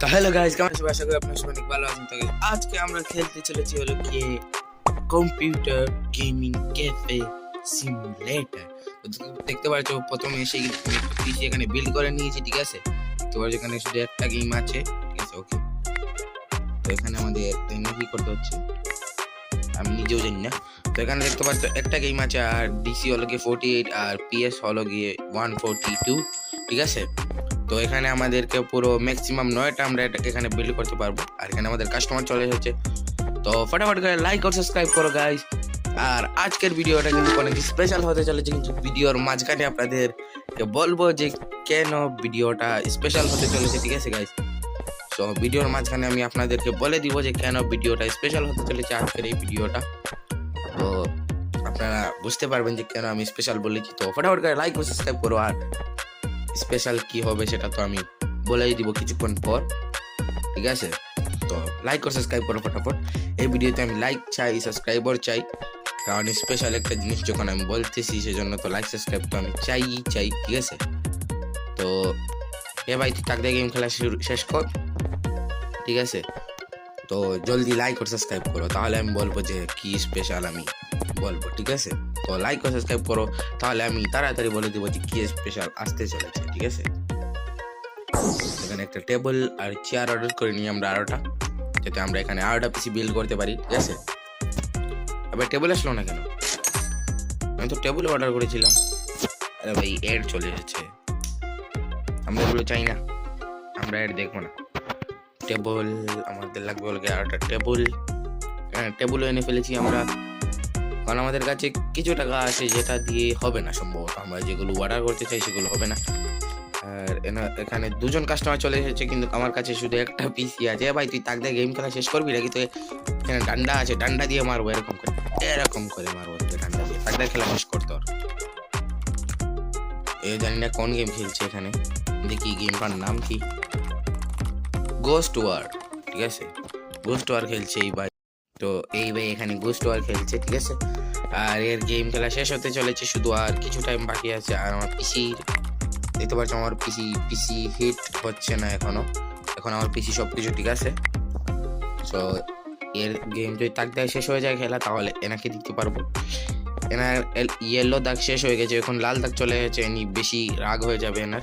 তো hello guys কেমন আছেন আশা করি আপনারা সবাই ভালো আছেন। তো আজকে আমরা খেলতে চলেছি হলো কি কম্পিউটার গেমিং ক্যাফে সিমুলেটর দেখতে পাচ্ছ, প্রথমে এসে পিসি এখানে বিল্ড করে নিয়েছি, ঠিক আছে? দেখতে পাচ্ছ এখানে শুধু একটা গেম আছে, ঠিক আছে? ওকে তো এখানে আমাদের কি করতে হচ্ছে। আমি নিজেও জানি না। তো এখানে দেখতে পাচ্ছ, একটা গেম আছে, আর ডিসি হলো গিয়ে ফোর্টি এইট আর পিএস হলো গিয়ে ওয়ান ফোরটি টু ঠিক আছে? তো এখানে আমাদেরকে পুরো ম্যাক্সিমাম নয়টা আমরা এখানে বিল্ড করতে পারব। আর এখানে আমাদের কাস্টমার চলে এসেছে। তো ফটাফট করে লাইক আর সাবস্ক্রাইব করো গাইজ আর আজকের ভিডিওটা কিন্তু অনেক স্পেশাল হতে চলেছে, কিন্তু ভিডিওর মাঝখানে আপনাদেরকে বলব যে কেন ভিডিওটা স্পেশাল হতে চলেছে, ঠিক আছে গাইস তো ভিডিওর মাঝখানে আমি আপনাদেরকে বলে দিব যে কেন ভিডিওটা স্পেশাল হতে চলেছে আজকের এই ভিডিওটা তো আপনারা বুঝতে পারবেন যে কেন আমি স্পেশাল বলেছি। তো ফটাফট করে লাইক ও সাবস্ক্রাইব করো আর স্পেশাল কি হবে সেটা তো আমি বলেই দিব কিছুক্ষণ পর। ঠিক আছে? তো লাইক ও সাবস্ক্রাইব করো ফটাফট। এই ভিডিওতে আমি লাইক চাই সাবস্ক্রাইবার চাই। কারণ স্পেশাল একটা জিনিস যখন আমি বলতেছি, সেজন্য তো লাইক সাবস্ক্রাইব তো আমি চাই চাই, ঠিক আছে? তো এ ভাই, তুই তাক গেম খেলা শুরু, শেষ কর। ঠিক আছে? তো জলদি লাইক ও সাবস্ক্রাইব করো। তাহলে আমি বলব যে কি স্পেশাল আমি বলব, ঠিক আছে? তো লাইক ও সাবস্ক্রাইব করো, তাহলে আমি তাড়াতাড়ি বলে দেবো যে কি স্পেশাল আসতে চলেছে, ঠিক আছে? এখানে একটা টেবিল আর চেয়ার অর্ডার করে নিই আমরা আরোটা, যাতে আমরা এখানে আরোটা পিসি বিল্ড করতে পারি, ঠিক আছে? এবার টেবিল আসলো না কেন? আমি তো টেবিল অর্ডার করেছিলাম। আরে ভাই এড চলে এসেছে। আমরা এগুলো চাই না। আমরা এড দেখব না। টেবিল আমাদের লাগবে বলে আরোটা টেবিল টেবিল এনে ফেলেছি আমরা। কারণ আমাদের কাছে কিছু টাকা আছে যেটা দিয়ে হবে না সম্ভবত। আমরা যেগুলো অর্ডার করতে চাই সেগুলো হবে না। আর এখানে দুজন কাস্টমার চলে এসেছে, কিন্তু আমার কাছে শুধু একটা পিসি আছে। ভাই, তুই তাক গেম খেলা শেষ করবি নাকি? তুই এখানে ডান্ডা আছে, ডান্ডা দিয়ে মারবো, এরকম করে। এরকম করে মারবো তোকে ডান্ডা দিয়ে। তাক খেলা শেষ করতে ওর এ জানি না কোন গেম খেলছে এখানে। দেখি গেমটার নাম কি? গোস্ট ওয়ার ঠিক আছে? গোস্ট ওয়ার খেলছে এই ভাই। তো এই ভাই এখানে গোস্ট ওয়ার খেলছে, ঠিক আছে? আর এর গেম খেলা শেষ হতে চলেছে, শুধু আর কিছু টাইম বাকি আছে, আর আমার পিসির দেখতে পাচ্ছ আমার পিসি পিসি হিট হচ্ছে না এখনও। এখন আমার পিসি সব কিছু ঠিক আছে। সো এর গেম যদি তাক দেয় শেষ হয়ে যায় খেলা, তাহলে এনাকে দিতে পারব। এনার ইয়েলো দাগ শেষ হয়ে গেছে, এখন লাল দাগ চলে গেছে, এনি বেশি রাগ হয়ে যাবে এনার।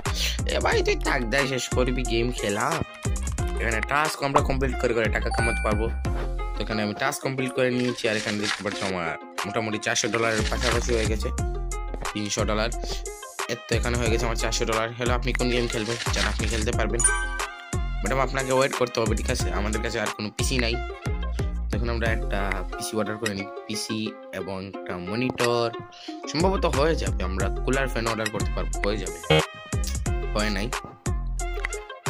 এ ভাই, তুই তাক দেয় শেষ করবি গেম খেলা? এখানে টাস্ক আমরা কমপ্লিট করে করে টাকা কামাতে পারব। তো এখানে আমি টাস্ক কমপ্লিট করে নিয়েছি আর এখানে দেখতে পাচ্ছ আমার মোটামুটি চারশো ডলারের পাশাপাশি হয়ে গেছে, তিনশো ডলার। এর তো এখানে হয়ে গেছে আমার চারশো ডলার। হ্যালো আপনি কোন গেম খেলবেন? যেন আপনি খেলতে পারবেন। ম্যাডাম আপনাকে ওয়েট করতে হবে, ঠিক আছে? আমাদের কাছে আর কোনো পিসি নাই। তখন আমরা একটা পিসি অর্ডার করে নিই। পিসি এবং একটা মনিটর সম্ভবত হয়ে যাবে। আমরা কুলার ফ্যান অর্ডার করতে পারব। হয়ে যাবে। হয় নাই।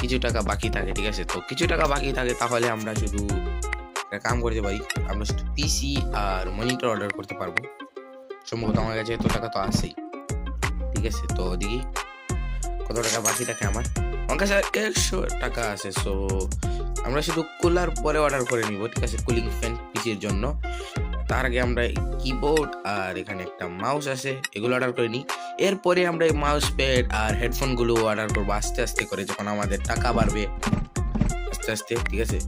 কিছু টাকা বাকি থাকে, ঠিক আছে? তো কিছু টাকা বাকি থাকে, তাহলে আমরা শুধু একটা কাম করতে পারি আমরা শুধু পিসি আর মনিটর অর্ডার করতে পারব। সম্ভবত আমার কাছে এত টাকা তো আছেই। ঠিক আছে, তো দেখি কত টাকা বাকি থাকে আমার। আমার কাছে একশো টাকা আছে সো আমরা শুধু কুলার পরে অর্ডার করে নিব, ঠিক আছে? কুলিং ফ্যান পিসির জন্য। তার আগে আমরা কিবোর্ড আর এখানে একটা মাউস আছে, এগুলো অর্ডার করে নিই। এরপরে আমরা এই মাউস প্যাড আর হেডফোনগুলো অর্ডার করব আস্তে আস্তে করে, যখন আমাদের টাকা বাড়বে। আস্তে আস্তে, ঠিক আছে?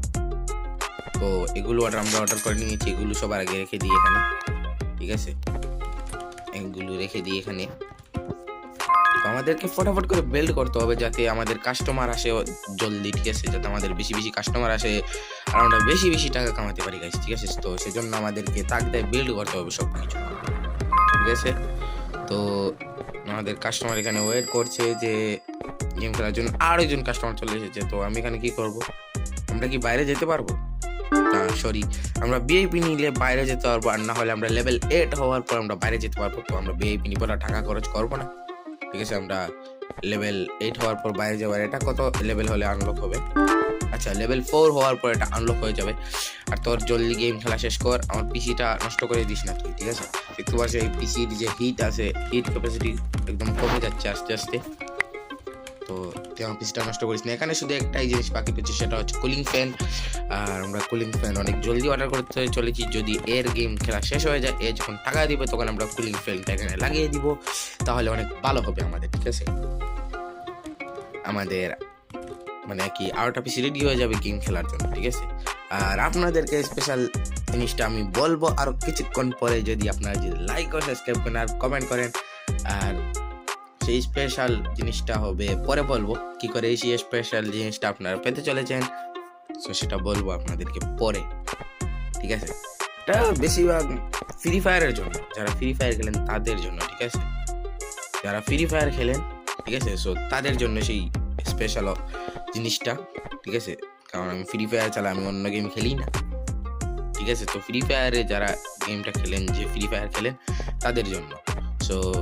তো এগুলো অর্ডার আমরা অর্ডার করে নিয়েছি, এগুলো সবার আগে রেখে দিই এখানে। ঠিক আছে? এগুলো রেখে দিই এখানে। তো আমাদেরকে ফটাফট করে বিল্ড করতে হবে যাতে আমাদের কাস্টমার আসে জলদি, ঠিক আছে? যাতে আমাদের বেশি বেশি কাস্টমার আসে আর আমরা বেশি বেশি টাকা কামাতে পারি গাইস ঠিক আছে? তো সেজন্য আমাদেরকে তাক দেয় বিল্ড করতে হবে সব কিছু ঠিক আছে? তো আমাদের কাস্টমার এখানে ওয়েট করছে যে গেম খেলার জন্য আরও একজন কাস্টমার চলে এসেছে। তো আমি এখানে কি করব? আমরা কি বাইরে যেতে পারব? সরি, আমরা বিআইপি নিলে বাইরে যেতে পারব আর না হলে আমরা লেভেল এইট হওয়ার পর আমরা বাইরে যেতে পারব, তো আমরা বিআইপি নিব না, টাকা খরচ করব না। ঠিক আছে, আমরা লেভেল এইট হওয়ার পর বাইরে যাবার এটা কত লেভেল হলে আনলক হবে? আচ্ছা লেভেল ফোর হওয়ার পর এটা আনলক হয়ে যাবে। আর তোর জলদি গেম খেলা শেষ কর, আমার পিসিটা নষ্ট করে দিস না তুই, ঠিক আছে? দেখতে পাচ্ছ এই পিসির যে হিট আছে হিট ক্যাপাসিটি একদম কমে যাচ্ছে আস্তে আস্তে। তো তুই আমার পিসিটা নষ্ট করিস না। এখানে শুধু একটাই জিনিস বাকি পেয়েছে, সেটা হচ্ছে কুলিং ফ্যান আর আমরা কুলিং ফ্যান অনেক জলদি অর্ডার করতে চলেছি। যদি এর গেম খেলা শেষ হয়ে যায়, এ যখন টাকা দিবে, তখন আমরা কুলিং ফ্যানটা এখানে লাগিয়ে দিব। তাহলে অনেক ভালো হবে আমাদের, ঠিক আছে? আমাদের মানে কি আরোটা পিসি রেডি হয়ে যাবে গেম খেলার জন্য, ঠিক আছে? আর আপনাদেরকে স্পেশাল জিনিসটা আমি বলব আর কিছুক্ষণ পরে, যদি আপনারা যদি লাইক ও সাবস্ক্রাইব করেন আর কমেন্ট করেন। আর সেই স্পেশাল জিনিসটা হবে। পরে বলব কি করে এই স্পেশাল জিনিসটা আপনারা পেতে চলেছেন। সো সেটা বলব আপনাদেরকে পরে। ঠিক আছে? এটা বেশিরভাগ ফ্রি ফায়ারের জন্য। যারা ফ্রি ফায়ার খেলেন, তাদের জন্য, ঠিক আছে? যারা ফ্রি ফায়ার খেলেন, ঠিক আছে? সো তাদের জন্য সেই স্পেশাল জিনিসটা, ঠিক আছে? কারণ আমি ফ্রি ফায়ার ছাড়া আমি অন্য গেম খেলি না। ঠিক আছে? তো ফ্রি ফায়ারে যারা গেমটা খেলেন, যে ফ্রি ফায়ার খেলেন, তাদের জন্য। সো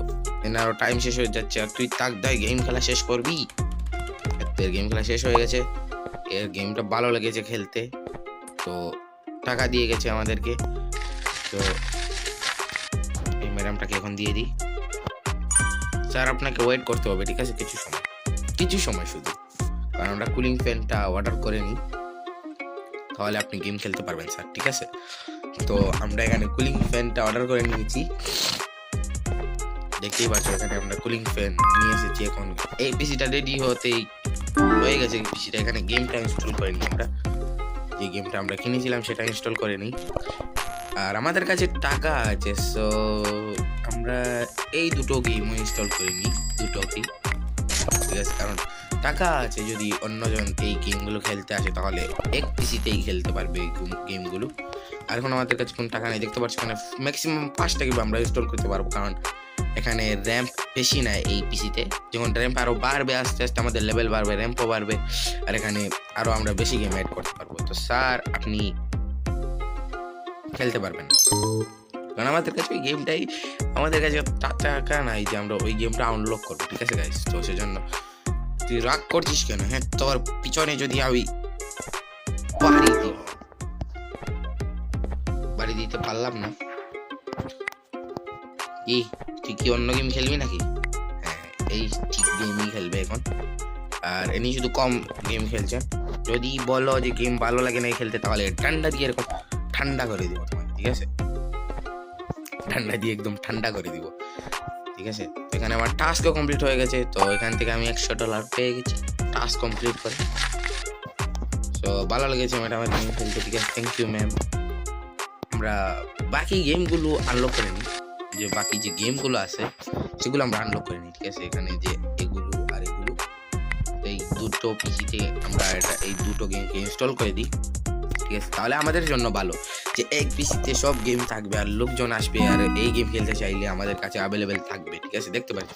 এনারও টাইম শেষ হয়ে যাচ্ছে। আর তুই তাক দায় গেম খেলা শেষ করবি। এর গেম খেলা শেষ হয়ে গেছে। এর গেমটা ভালো লেগেছে খেলতে। তো টাকা দিয়ে গেছে আমাদেরকে। তো এই ম্যাডামটাকে এখন দিয়ে দিই। স্যার, আপনাকে ওয়েট করতে হবে, ঠিক আছে? কিছু সময়। কিছু সময় শুধু। কারণ আমরা কুলিং ফ্যানটা অর্ডার করে নিই তাহলে আপনি গেম খেলতে পারবেন, স্যার, ঠিক আছে? তো আমরা এখানে কুলিং ফ্যানটা অর্ডার করে নিয়েছি। দেখতেই পাচ্ছ, এখানে আমরা কুলিং ফ্যান নিয়ে এসেছি এখন। এই পিসিটা রেডি হতেই হয়ে গেছে পিসিটা এখানে গেমটা ইনস্টল করে নিই আমরা। যে গেমটা আমরা কিনেছিলাম, সেটা ইনস্টল করে নিই। আর আমাদের কাছে টাকা আছে সো আমরা এই দুটো গেম ইনস্টল করে নিই দুটোকেই ঠিক আছে, কারণ টাকা আছে, যদি অন্যজন এই গেমগুলো খেলতে আসে, তাহলে এক পিসিতেই খেলতে পারবে এই গেমগুলো আর এখন আমাদের কাছে কোনো টাকা নেই, দেখতে পাচ্ছি এখানে ম্যাক্সিমাম পাঁচটা গেম আমরা ইনস্টল করতে পারব, কারণ এখানে র্যাম্প বেশি নাই এই পিসিতে যখন র্যাম্প আরও বাড়বে, আস্তে আস্তে আমাদের লেভেল বাড়বে র্যাম্পও বাড়বে, আর এখানে আরও আমরা বেশি গেম অ্যাড করতে পারব। তো স্যার আপনি খেলতে পারবেন কারণ আমাদের কাছে ওই গেমটাই আমাদের কাছে টাকা নাই যে আমরা ওই গেমটা আনলক করব, ঠিক আছে গাইস তো সেজন্য তুই রাগ করছিস কেন? হ্যাঁ তোর পিছনে যদি আমি বাড়ি বাড়ি দিতে পারলাম না। তুই কি অন্য গেম খেলবি নাকি? হ্যাঁ এই ঠিক গেমই খেলবে এখন। আর এমনি শুধু কম গেম খেলছে। যদি বলো যে গেম ভালো লাগে না খেলতে, তাহলে ঠান্ডা দিয়ে এরকম ঠান্ডা করে দিব তোমাকে ঠিক আছে? ঠান্ডা দিয়ে একদম ঠান্ডা করে দিব, ঠিক আছে? তো এখানে আমার টাস্কও কমপ্লিট হয়ে গেছে, তো এখান থেকে আমি একশো ডলার পেয়ে গেছি টাস্ক কমপ্লিট করে। তো ভালো লেগেছে ম্যাডাম গেম খেলতে, ঠিক আছে? থ্যাংক ইউ ম্যাম আমরা বাকি গেমগুলো আনলক করে নিই। যে বাকি যে গেমগুলো আছে, সেগুলো আমরা আনলক করে নিই, ঠিক আছে? এখানে যে এগুলো আর এগুলো, এই দুটো পিসিতে আমরা এটা, এই দুটো গেমকে ইনস্টল করে দিই, ঠিক আছে? তাহলে আমাদের জন্য ভালো যে এক পিসিতে সব গেম থাকবে আর লোকজন আসবে আর এই গেম খেলতে চাইলে আমাদের কাছে অ্যাভেলেবেল থাকবে, ঠিক আছে? দেখতে পাচ্ছ?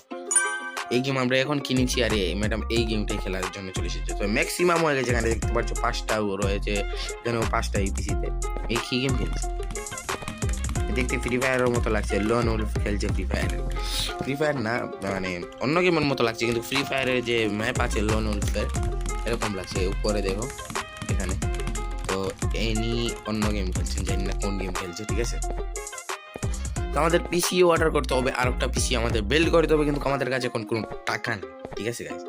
এই গেম আমরা এখন কিনেছি আর ম্যাডাম এই গেমটাই খেলার জন্য চলে এসেছে। তো ম্যাক্সিমাম হয়ে গেছে এখানে, দেখতে পাচ্ছ? পাঁচটাও রয়েছে, এখানেও পাঁচটা এই পিসিতে এই কি গেম খেলছে? দেখতে ফ্রি ফায়ারের মতো লাগছে লোন উলফ খেলছে ফ্রি ফায়ারের ফ্রি ফায়ার না মানে অন্য গেমের মতো লাগছে, কিন্তু ফ্রি ফায়ারের যে ম্যাপ আছে লোন উলফের এরকম লাগছে, উপরে দেখো, এখানে। তো এনি অন্য গেম খেলছেন, জানি না কোন গেম খেলছে, ঠিক আছে? তো আমাদের পিসিও অর্ডার করতে হবে, আর একটা পিসি আমাদের বিল্ড করতে হবে, কিন্তু আমাদের কাছে এখন কোনো টাকা নেই, ঠিক আছে গাইজ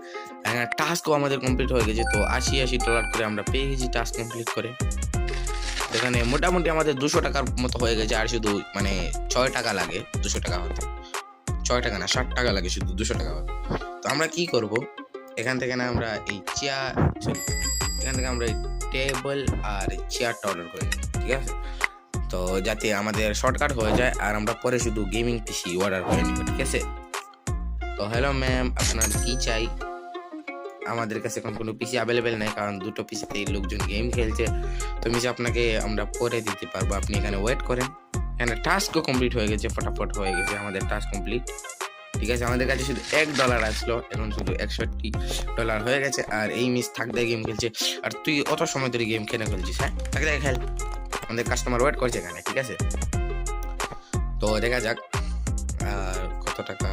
হ্যাঁ টাস্কও আমাদের কমপ্লিট হয়ে গেছে, তো আশি আশি ডলার করে আমরা পেয়ে গেছি টাস্ক কমপ্লিট করে। এখানে মোটামুটি আমাদের দুশো টাকার মতো হয়ে গেছে, আর শুধু মানে ছয় টাকা লাগে, দুশো টাকা হতে। ছয় টাকা না, ষাট টাকা লাগে শুধু, দুশো টাকা হতে। তো আমরা কি করব? এখান থেকে না আমরা এই চেয়ার এখান থেকে আমরা এই টেবল আর চেয়ারটা অর্ডার করে ঠিক আছে? তো যাতে আমাদের শর্টকাট হয়ে যায়, আর আমরা পরে শুধু গেমিং পিসি অর্ডার করে নিব, ঠিক আছে? তো হ্যালো ম্যাম আপনার কি চাই? আমাদের কাছে এখন কোনো পিসি অ্যাভেলেবেল নেই, কারণ দুটো পিসিতে লোকজন গেম খেলছে। তো মিসে, আপনাকে আমরা পরে দিতে পারব। আপনি এখানে ওয়েট করেন। এখানে টাস্কও কমপ্লিট হয়ে গেছে, ফটাফট হয়ে গেছে। আমাদের টাস্ক কমপ্লিট ঠিক আছে, আমাদের কাছে শুধু এক ডলার আসলো। এখন শুধু একষট্টি ডলার হয়ে গেছে। আর এই মিস থাকতে গেম খেলছে। আর তুই অত সময় ধরে গেম খেলে খেলছিস হ্যাঁ? থাকতে খেল। আমাদের কাস্টমার ওয়েট করছে এখানে, ঠিক আছে? তো দেখা যাক, আর কত টাকা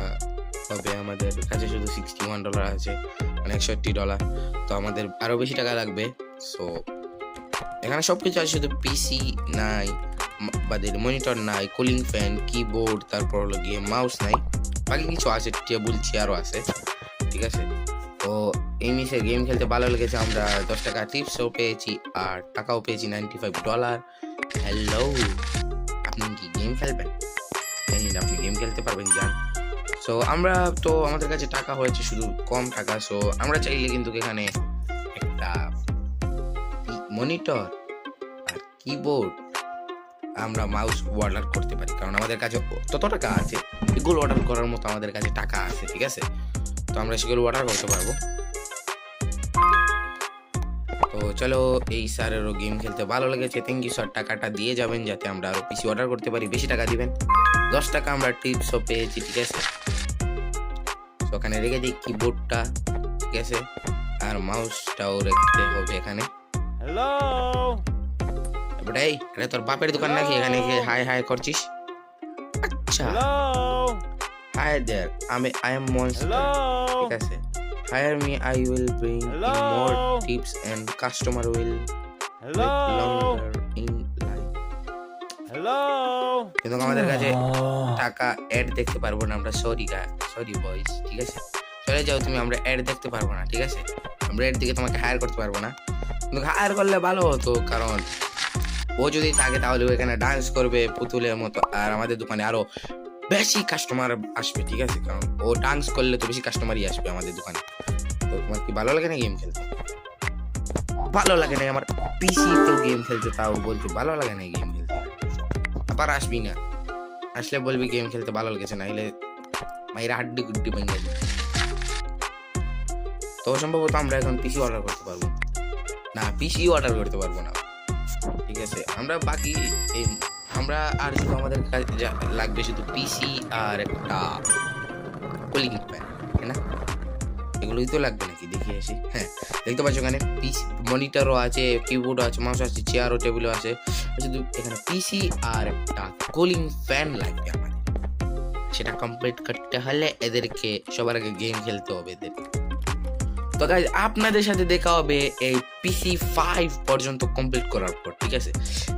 হবে, আমাদের কাছে শুধু সিক্সটি ওয়ান ডলার আছে মানে একষট্টি ডলার তো আমাদের আরও বেশি টাকা লাগবে। সো এখানে সব কিছু আছে, শুধু পিসি নাই বাদের মনিটর নাই কুলিং ফ্যান কিবোর্ড তারপর হলো গিয়ে মাউস নাই। বাকি কিছু আছে টেবিল চেয়ারও আছে, ঠিক আছে? তো এই মিসে গেম খেলতে ভালো লেগেছে, আমরা দশ টাকা টিপসও পেয়েছি, আর টাকাও পেয়েছি নাইনটি ফাইভ ডলার হ্যালো আপনি কি গেম খেলবেন? আপনি গেম খেলতে পারবেন যান সো আমরা তো, আমাদের কাছে টাকা হয়েছে শুধু কম টাকা সো আমরা চাইলে কিন্তু এখানে একটা মনিটর আর কিবোর্ড আমরা মাউস অর্ডার করতে পারি। কারণ আমাদের কাছে তত টাকা আছে, এগুলো অর্ডার করার মতো আমাদের কাছে টাকা আছে, ঠিক আছে? তো আমরা সেগুলো অর্ডার করতে পারব। তো চলো, এই স্যারেরও গেম খেলতে ভালো লেগেছে। থ্যাংক ইউ স্যার টাকাটা দিয়ে যাবেন যাতে আমরা আরও পিসি অর্ডার করতে পারি। বেশি টাকা দিবেন। দশ টাকা আমরা টিপসও পেয়েছি, ঠিক আছে? ওখানে রেখে দিই কিবোর্ডটা ঠিক আছে? আর মাউসটাও রাখতে হবে এখানে? এবার এই এটা তোর বাপের দোকান নাকি? এখানে গিয়ে হাই হাই করছিস? আচ্ছা? হাই দেয়ার আমি আই এম মনস্টার ঠিক আছে। Hire me I will bring in Hello? More tips and customer will Hello? কিন্তু আমাদের কাছে টাকা অ্যাড দেখতে পারব না আমরা সরি গা সরি বয়স ঠিক আছে? চলে যাও তুমি, আমরা অ্যাড দেখতে পারব না, ঠিক আছে? আমরা অ্যাড দিকে তোমাকে হায়ার করতে পারব না। কিন্তু হায়ার করলে ভালো হতো, কারণ ও যদি থাকে তাহলে এখানে ডান্স করবে পুতুলের মতো, আর আমাদের দোকানে আরও বেশি কাস্টমার আসবে, ঠিক আছে? কারণ ও ডান্স করলে তো বেশি কাস্টমারই আসবে আমাদের দোকানে। তো তোমার কি ভালো লাগে না গেম খেলতে? ভালো লাগে না, আমার পিসি তেও গেম খেলতে তাও বলতে ভালো লাগে না গেম খেলতে। আবার আসবি না। আসলে বলবি গেম খেলতে ভালো লেগেছে না হলে মাইরা হাড্ডি গুড্ডি ভেঙে যাবে তো সম্ভবত আমরা এখন পিসি অর্ডার করতে পারব। না পিসি অর্ডার করতে পারব না। ঠিক আছে, আমরা বাকি এই আমরা আর শুধু আমাদের লাগবে শুধু পিসি আর একটা কুলিং তাই না? এগুলোই তো লাগবে নাকি? দেখি আসি। হ্যাঁ দেখতে পাচ্ছ এখানে পিসি মনিটরও আছে কিবোর্ডও আছে মাউস আছে চেয়ারও টেবিলও আছে। শুধু এখানে পিসি আর একটা কুলিং ফ্যান লাগবে আমাদের। সেটা কমপ্লিট করতে হলে এদেরকে সবার আগে গেম খেলতে হবে এদের। তো গাইজ আপনাদের সাথে দেখা হবে এই পিসি ফাইভ পর্যন্ত কমপ্লিট করার পর, ঠিক আছে?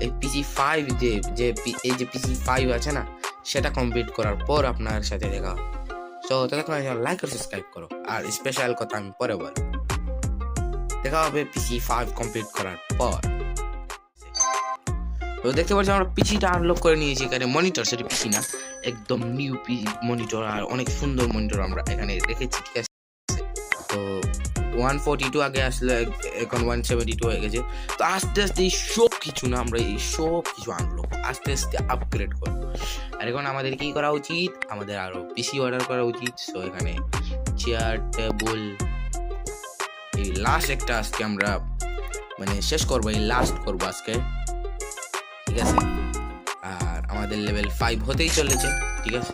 এই পিসি ফাইভ যে এই যে পিসি ফাইভ আছে না, সেটা কমপ্লিট করার পর আপনার সাথে দেখা হবে। সো ততক্ষণ লাইক আর সাবস্ক্রাইব করো। আর স্পেশাল কথা আমি পরে বলব। দেখা হবে পিসি ফাইভ কমপ্লিট করার পর। তো দেখতে পাচ্ছি আমরা পিসিটা আনলক করে নিয়েছি, এখানে মনিটর সেটা পিসি না, একদম নিউ পিসি মনিটর আর অনেক সুন্দর মনিটর আমরা এখানে রেখেছি, ঠিক আছে? তো ওয়ান ফোরটি টু আগে আসলে এখন ওয়ান সেভেন্টি টু হয়ে গেছে। তো আস্তে আস্তে এই সব কিছু না আমরা এই সব কিছু আনলক আস্তে আস্তে আপগ্রেড করব। আর এখন আমাদের কি করা উচিত? আমাদের আরও পিসি অর্ডার করা উচিত। সো এখানে চেয়ার টেবল এই লাস্ট একটা আজকে আমরা মানে শেষ করব, এই লাস্ট করব আজকে। ঠিক আছে? আর আমাদের লেভেল ফাইভ হতেই চলেছে। ঠিক আছে?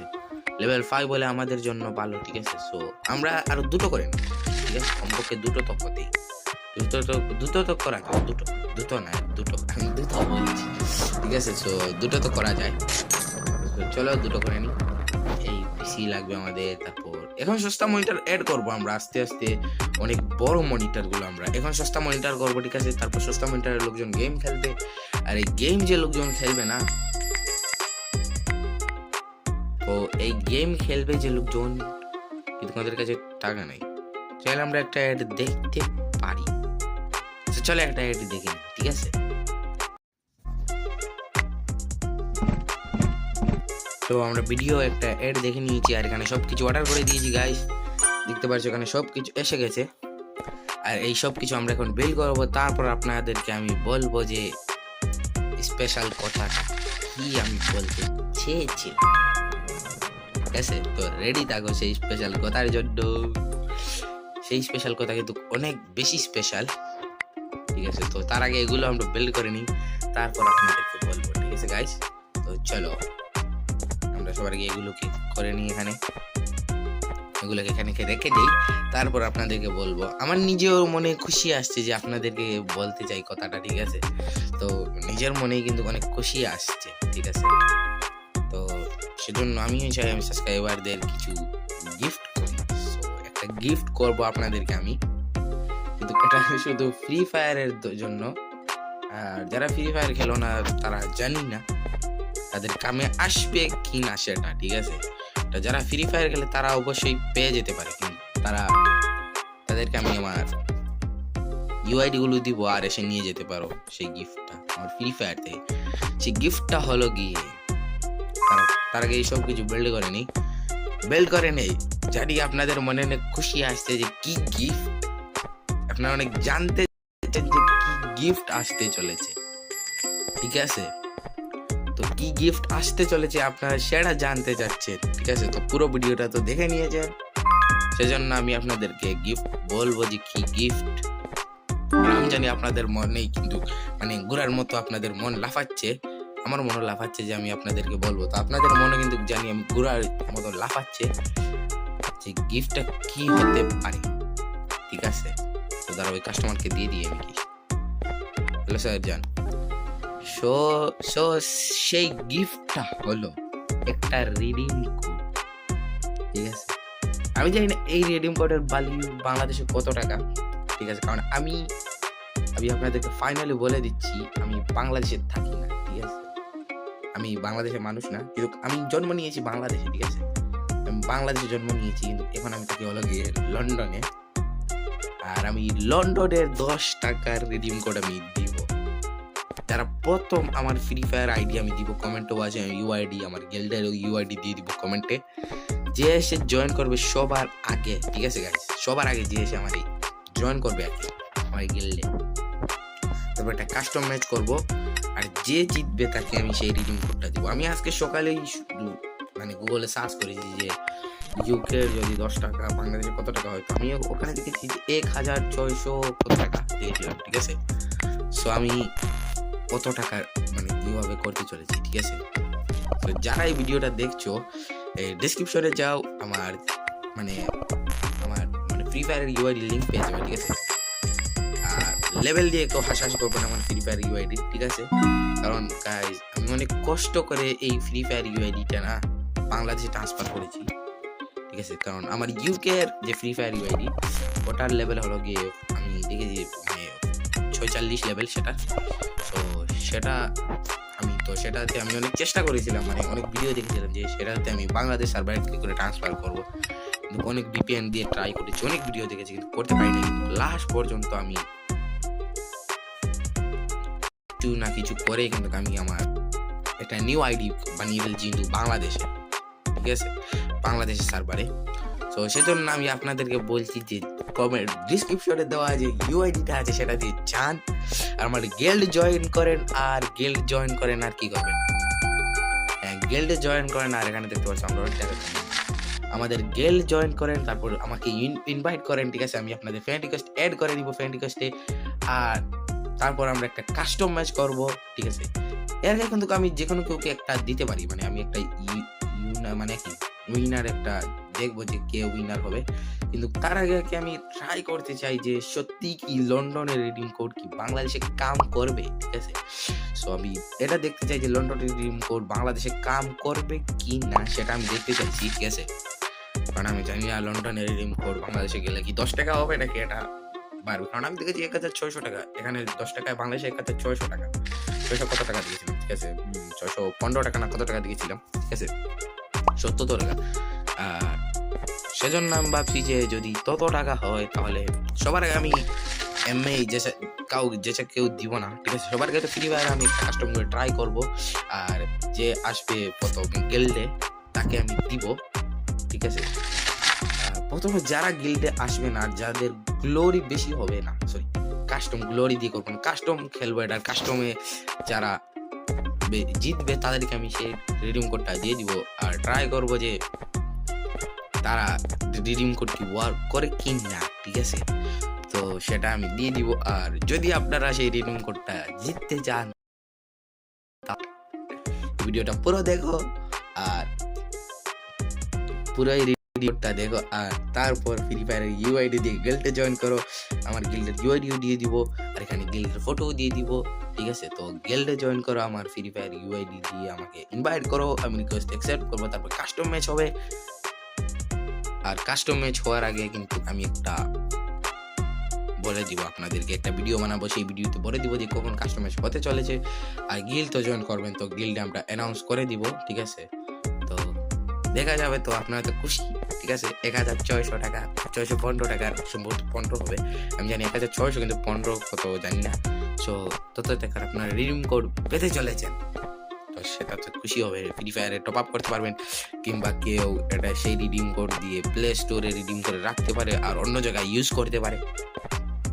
লেভেল ফাইভ হলে আমাদের জন্য ভালো। ঠিক আছে? সো আমরা আরও দুটো করে আছে কমপক্ষে দুটো তো হতেই দুটো তো করা যায় দুটো। দুটো না, দুটো। দুটো। ঠিক আছে সো দুটো তো করা যায়। চলো দুটো করে নিই এই পিসি লাগবে আমাদের, তারপর এখন সস্তা মনিটর অ্যাড করব আমরা। আস্তে আস্তে অনেক বড় মনিটরগুলো আমরা। এখন সস্তা মনিটর করব, ঠিক আছে? তারপর সস্তা মনিটরের লোকজন গেম খেলবে। আর এই গেম যে লোকজন খেলবে না, তো এই গেম খেলবে যে লোকজন, কিন্তু আমাদের কাছে টাকা নেই। চাইলে আমরা একটা অ্যাড দেখতে পারি। তো চলো একটা অ্যাড দেখে ঠিক আছে? তো আমরা ভিডিও একটা অ্যাড দেখে নিয়েছি, আর এখানে সব কিছু অর্ডার করে দিয়েছি গাইস দেখতে পাচ্ছ এখানে সব কিছু এসে গেছে। আর এই সব কিছু আমরা এখন বিল করব। তারপর আপনাদেরকে আমি বলব যে স্পেশাল কথাটা কি আমি বলতে চেয়েছি ঠিক আছে? তো রেডি থাকো সেই স্পেশাল কথার জন্য। সেই স্পেশাল কথা কিন্তু অনেক বেশি স্পেশাল ঠিক আছে, তো তার আগে এগুলো আমরা বিল্ড করে নিই, তারপর আপনাদেরকে বলব, ঠিক আছে গাইস তো চলো, আমরা সবার আগে এগুলোকে করে নিই এখানে। এগুলোকে এখানে রেখে দিই, তারপর আপনাদেরকে বলব, আমার নিজেও মনে খুশি আসছে যে আপনাদেরকে বলতে চাই কথাটা, ঠিক আছে? তো নিজের মনেই কিন্তু অনেক খুশি আসছে, ঠিক আছে? তো সেজন্য আমিও চাই আমি সাবস্ক্রাইবারদের কিছু গিফট গিফট করব আপনাদেরকে আমি। কিন্তু এটা শুধু ফ্রি ফায়ারের জন্য। আর যারা ফ্রি ফায়ার খেলো না, তারা জানি না তাদের কামে আসবে কি না সেটা, ঠিক আছে? যারা ফ্রি ফায়ার খেলে, তারা অবশ্যই পেয়ে যেতে পারে। তারা তাদেরকে আমি আমার ইউআইডি গুলো দিব আর এসে নিয়ে যেতে পারো সেই গিফটটা আমার ফ্রি ফায়ার থেকে সেই গিফটটা হলো গিয়ে, তারা, তার আগে এইসব কিছু বিল্ড করে নি বিল্ড করে নেই। জানি আপনাদের মনে অনেক খুশি আসছে যে কি গিফট আপনারা অনেক জানতে যে কি গিফট আসতে চলেছে। ঠিক আছে? তো কি গিফট আসতে চলেছে আপনারা সেটা জানতে চাচ্ছেন। ঠিক আছে? তো পুরো ভিডিওটা তো দেখে নিয়েছেন। সেজন্য আমি আপনাদেরকে গিফট বলব যে কি গিফট আমি জানি আপনাদের মনেই কিন্তু মানে ঘোরার মতো আপনাদের মন লাফাচ্ছে। আমার মনে লাফাচ্ছে যে আমি আপনাদেরকে বলব। তো আপনাদের মনে কিন্তু জানি আমি ঘোরার মতো লাফাচ্ছে। যে গিফটটা কি হতে পারে? ঠিক আছে? তো দাঁড়া ওই কাস্টমারকে দিয়ে দিই আমি কি হ্যালো স্যার জান সো সো সেই গিফটটা হলো একটা রিডিম কোড ঠিক আছে? আমি জানি না এই রিডিম কোডের ভ্যালু বাংলাদেশে কত টাকা। ঠিক আছে? কারণ আমি আমি আপনাদেরকে ফাইনালি বলে দিচ্ছি, আমি বাংলাদেশে থাকি না। ঠিক আছে? আমি বাংলাদেশের মানুষ না। কিন্তু আমি জন্ম নিয়েছি বাংলাদেশে, ঠিক আছে? বাংলাদেশে জন্ম নিয়েছি, কিন্তু এখন আমি থাকি হলো গিয়ে লন্ডনে। আর আমি লন্ডনের দশ টাকার রিডিম কোড আমি দিব। যারা প্রথম আমার ফ্রি ফায়ার আইডি আমি দিব কমেন্টও আছে ইউআইডি আমার গিল্ডের ইউআইডি দিয়ে দিব কমেন্টে যে এসে জয়েন করবে সবার আগে, ঠিক আছে গাইস সবার আগে যে এসে আমার এই জয়েন করবে কি, আমার গিল্ডে তারপর একটা কাস্টম ম্যাচ করব, আর যে জিতবে তাকে আমি সেই রিডিম কোডটা দিব। আমি আজকে সকালেই মানে গুগলে সার্চ করেছি যে ইউকে যদি দশ টাকা, বাংলাদেশে কত টাকা হয় আমি ওখানে দেখেছি যে এক হাজার ছয়শো কত টাকা দেখেছিলাম ঠিক আছে? সো আমি কত টাকা মানে কীভাবে করতে চলেছি, ঠিক আছে? তো যারা এই ভিডিওটা দেখছ ডিসক্রিপশনে যাও, আমার মানে আমার মানে ফ্রি ফায়ারের ইউআইডি লিঙ্ক পেয়ে যাবে, ঠিক আছে? আর লেভেল দিয়ে কেউ হাসাহাসি করবে না আমার ফ্রি ফায়ার ইউআইডি ঠিক আছে? কারণ আমি অনেক কষ্ট করে এই ফ্রি ফায়ার ইউআইডিটা না বাংলাদেশে ট্রান্সফার করেছি। ঠিক আছে? কারণ আমার ইউকের যে ফ্রি ফায়ার ইউআইডি ওটার লেভেল হলো গিয়ে আমি দেখেছি মানে ছয়চল্লিশ লেভেল সেটা। তো সেটা আমি, তো সেটাতে আমি অনেক চেষ্টা করেছিলাম মানে অনেক ভিডিও দেখেছিলাম যে সেটাতে আমি বাংলাদেশ সার্ভারে কি করে ট্রান্সফার করব। অনেক বিপিএন দিয়ে ট্রাই করেছি, অনেক ভিডিও দেখেছি, কিন্তু করতে পারিনি। লাস্ট পর্যন্ত আমি কিছু না কিছু করে কিন্তু আমি আমার একটা নিউ আইডি বানিয়ে ফেলছি কিন্তু বাংলাদেশে। ঠিক আছে? বাংলাদেশের সার্ভারে তো সেজন্য আমি আপনাদেরকে বলছি যে কমেন্ট ডিসক্রিপশনে দেওয়া যে ইউআইডিটা আছে, সেটা দিয়ে যান। আর আমার গিল্ড জয়েন করেন, আর গিল্ড জয়েন করেন, আর কি করবেন? হ্যাঁ গিল্ডে জয়েন করেন, আর এখানে দেখতে পাচ্ছি আমরা অনেক আমাদের গেল জয়েন করেন, তারপর আমাকে ইনভাইট করেন, ঠিক আছে? আমি আপনাদের ফ্রেন্ড রিকোয়েস্ট অ্যাড করে দিব ফ্রেন্ড রিকোয়েস্টে আর তারপর আমরা একটা কাস্টম ম্যাচ করব, ঠিক আছে? এর আগে কিন্তু আমি যে কোনো কাউকে একটা দিতে পারি মানে আমি একটা মানে উইনার একটা দেখব যে কে উইনার হবে। কিন্তু তার আগে কি আমি ট্রাই করতে চাই যে সত্যি কি লন্ডনের রিডিম কোড কি বাংলাদেশে কাম করবে, ঠিক আছে? সো আমি এটা দেখতে চাই যে লন্ডনের রিডিম কোড বাংলাদেশে কাম করবে কি না, সেটা আমি দেখতে চাইছি, ঠিক আছে? কারণ আমি জানি না লন্ডনের রিডিম কোড বাংলাদেশে গেলে কি দশ টাকা হবে নাকি এটা বাড়বে? কারণ আমি দেখেছি এক হাজার ছয়শো টাকা, এখানে দশ টাকায় বাংলাদেশে এক হাজার ছয়শো টাকা, ছয়শো কত টাকা দিয়েছিলাম, ঠিক আছে? ছয়শো পনেরো টাকা না কত টাকা দিয়েছিলাম, ঠিক আছে? সত্তর টাকা। আর সেজন্য আমি ভাবছি যে যদি তত টাকা হয়, তাহলে সবার আগে আমি এমএ যে কাউ যে কেউ দিব না, ঠিক আছে? সবার তো ফ্রি ফায়ার আমি কাস্টম করে ট্রাই করব। আর যে আসবে প্রথম গিল্ডে তাকে আমি দিব, ঠিক আছে? প্রথমে যারা গিল্ডে আসবে না, যাদের গ্লোরি বেশি হবে না সরি কাস্টম গ্লোরি দিয়ে করব না। কাস্টম খেলব এটা কাস্টমে যারা বে- জিতবে তাদেরকে আমি সেই রিডিম কোডটা দিয়ে দিব। আর ট্রাই করব যে তারা রিডিম কোড কি ওয়ার্ক করে কি না ঠিক আছে? তো সেটা আমি দিয়ে দিব। আর যদি আপনারা সেই রিডিম কোডটা জিততে চান ভিডিওটা পুরো দেখো। আর পুরো এই ভিডিওটা দেখো, আর তারপর ফ্রি ফায়ারের ইউআইডি দিয়ে গিল্ডে জয়েন করো। আমার গিল্ডের ইউআইডিও দিয়ে দিব, আর এখানে গিল্ডের ফটোও দিয়ে দিব, ঠিক আছে? তো গিল্ডে জয়েন করো, আমার ফ্রি ফায়ার ইউআইডি দিয়ে আমাকে ইনভাইট করো, আমি রিকোয়েস্ট অ্যাকসেপ্ট করব, তারপর কাস্টম ম্যাচ হবে। আর কাস্টম ম্যাচ হওয়ার আগে কিন্তু আমি একটা বলে দিব আপনাদেরকে, একটা ভিডিও বানাবো, সেই ভিডিওতে বলে দিব যে কখন কাস্টম ম্যাচ হতে চলেছে। আর গিল্ড তো জয়েন করবেন, তো গিল্ডে আমরা অ্যানাউন্স করে দিব, ঠিক আছে? দেখা যাবে তো আপনারা তো খুশি। ঠিক আছে? এক হাজার ছয়শো টাকা, ছয়শো পনেরো টাকা, সম্ভবত পনেরো হবে। আমি জানি এক হাজার ছয়শো, কিন্তু পনেরো কত জানি না। সো তত টাকার আপনারা রিডিম কোড পেতে চলেছেন তো সেটা তো খুশি হবে। ফ্রি ফায়ারে টপ আপ করতে পারবেন, কিংবা কেউ এটা সেই রিডিম কোড দিয়ে প্লে স্টোরে রিডিম করে রাখতে পারে, আর অন্য জায়গায় ইউজ করতে পারে।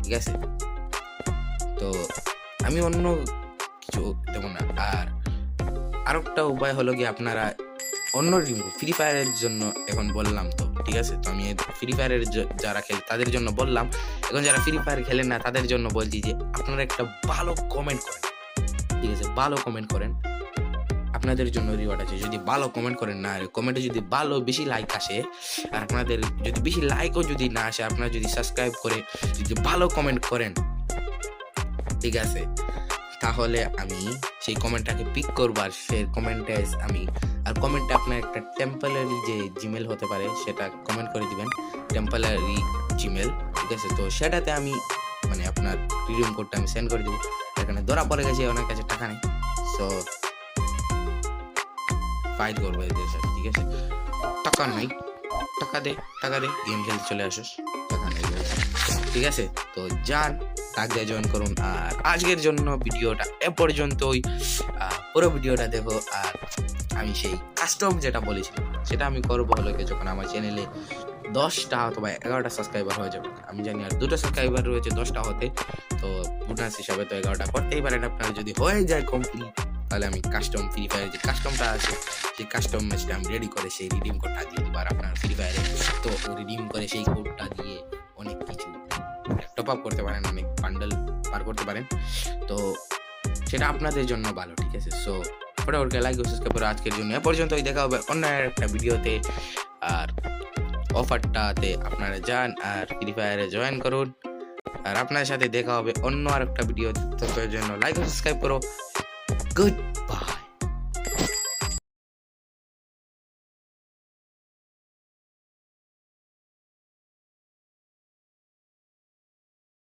ঠিক আছে? তো আমি অন্য কিছু দেবো না। আর আরেকটা উপায় হলো কি আপনারা অন্য ফ্রি ফায়ারের জন্য এখন বললাম তো, ঠিক আছে? তো আমি ফ্রি ফায়ারের যারা খেলে, তাদের জন্য বললাম, এখন যারা ফ্রি ফায়ার খেলেন না, তাদের জন্য বলছি যে, আপনারা একটা ভালো কমেন্ট করেন। ঠিক আছে? ভালো কমেন্ট করেন। আপনাদের জন্য রিওয়ার্ড আছে। যদি ভালো কমেন্ট করেন না কমেন্টে যদি ভালো বেশি লাইক আসে, আর আপনাদের যদি বেশি লাইকও যদি না আসে, আপনারা যদি সাবস্ক্রাইব করে, যদি ভালো কমেন্ট করেন, ঠিক আছে? তাহলে আমি সেই কমেন্টটাকে পিক করব আর সেই কমেন্টে আমি, আর কমেন্টে আপনার একটা টেম্পোরারি যে জিমেল হতে পারে, সেটা কমেন্ট করে দিবেন। টেম্পোরারি জিমেল ঠিক আছে? তো সেটাতে আমি মানে আপনার রিডিম কোডটা আমি সেন্ড করে দিব। এখানে ধরা পড়ে গেছে, অনেক কাছে টাকা নেই। সো ফাইট করব এদের সাথে, ঠিক আছে? টাকা নাই। টাকা দে টাকা দে গেম খেলতে চলে আসিস। টাকা নেই ঠিক আছে? তো যান দিয়ে জয়েন করুন, আর আজকের জন্য ভিডিওটা এ পর্যন্তই। পুরো ভিডিওটা দেখো, আর আমি সেই কাস্টম যেটা বলেছিলাম, সেটা আমি করব হলো যখন আমার চ্যানেলে দশটা অথবা এগারোটা সাবস্ক্রাইবার হয়ে যাবে। আমি জানি আর দুটো সাবস্ক্রাইবার রয়েছে, দশটা হতে, তো বোনাস হিসাবে তো এগারোটা করতেই পারেন আপনার। যদি হয়ে যায় কমপ্লিট তাহলে আমি কাস্টম ফ্রি ফায়ার যে কাস্টমটা আছে, সেই কাস্টম ম্যাচটা আমি রেডি করে সেই রিডিম কোডটা দিয়ে দিব। আর আপনার ফ্রি ফায়ারে তো রিডিম করে সেই কোডটা দিয়ে আপ করতে পারেন অনেক বান্ডেল পার করতে পারেন। তো সেটা আপনাদের জন্য ভালো, ঠিক আছে? সো ফটাফট লাইক সাবস্ক্রাইব করে আজকের জন্য এ পর্যন্তই। দেখা হবে অন্য একটা ভিডিওতে। আর অফারটাতে আপনারা যান আর ফ্রি ফায়ারে জয়েন করুন। আর আপনার সাথে দেখা হবে অন্য আর একটা ভিডিও জন্য লাইক সাবস্ক্রাইব করো। Good bye